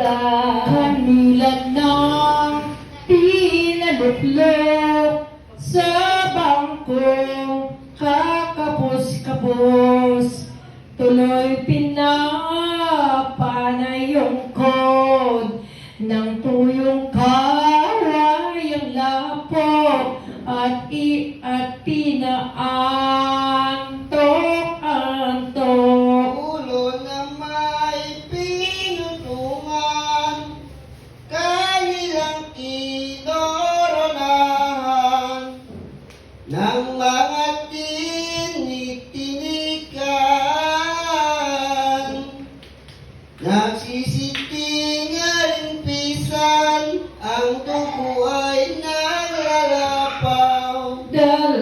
ulan Kanila ng pinaluplok sa bangkong kakapos-kapos Tuloy pinapanay yung kod ng tuyong karayang lapok at i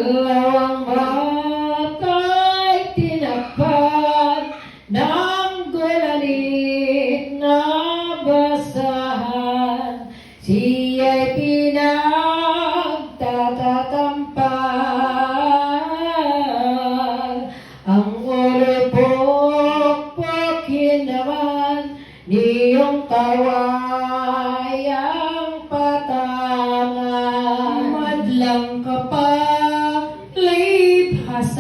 Dalawang mata'y tinakpan ng na basahan. Siya'y pinagtatatampan. Ang ulo'y pokpokin niyong kawayang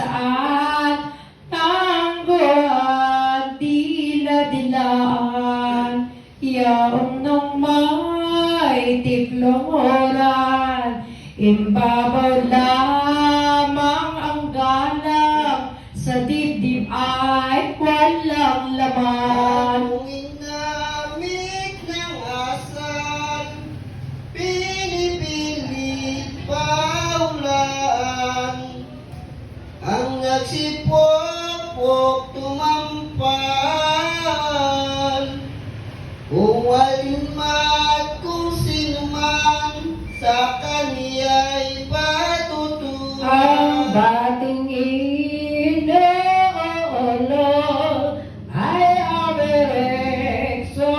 libhasaan, tangguan, dila-dilaan, yaong nang may tiklong oran, imbabaw lamang ang galang, sa dibdib ay walang laman. Nagsipok-pok tumampal. Kung walin man, kung sino man, sa kaniya'y Ang patutuhan. dating inoolo ay aberexo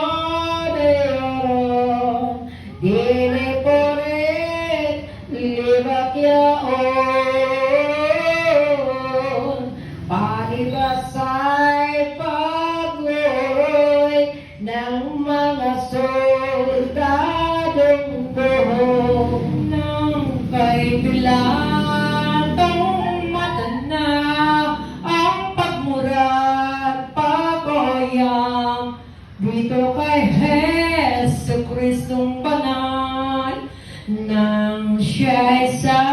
de oro. Dine por el libakyaon. Palibasay pagloy ng mga soldadong buhok ng kay Pilatong matanda ang pagmurat pagoyang. Dito kay Heso Kristong banal nang siya'y sa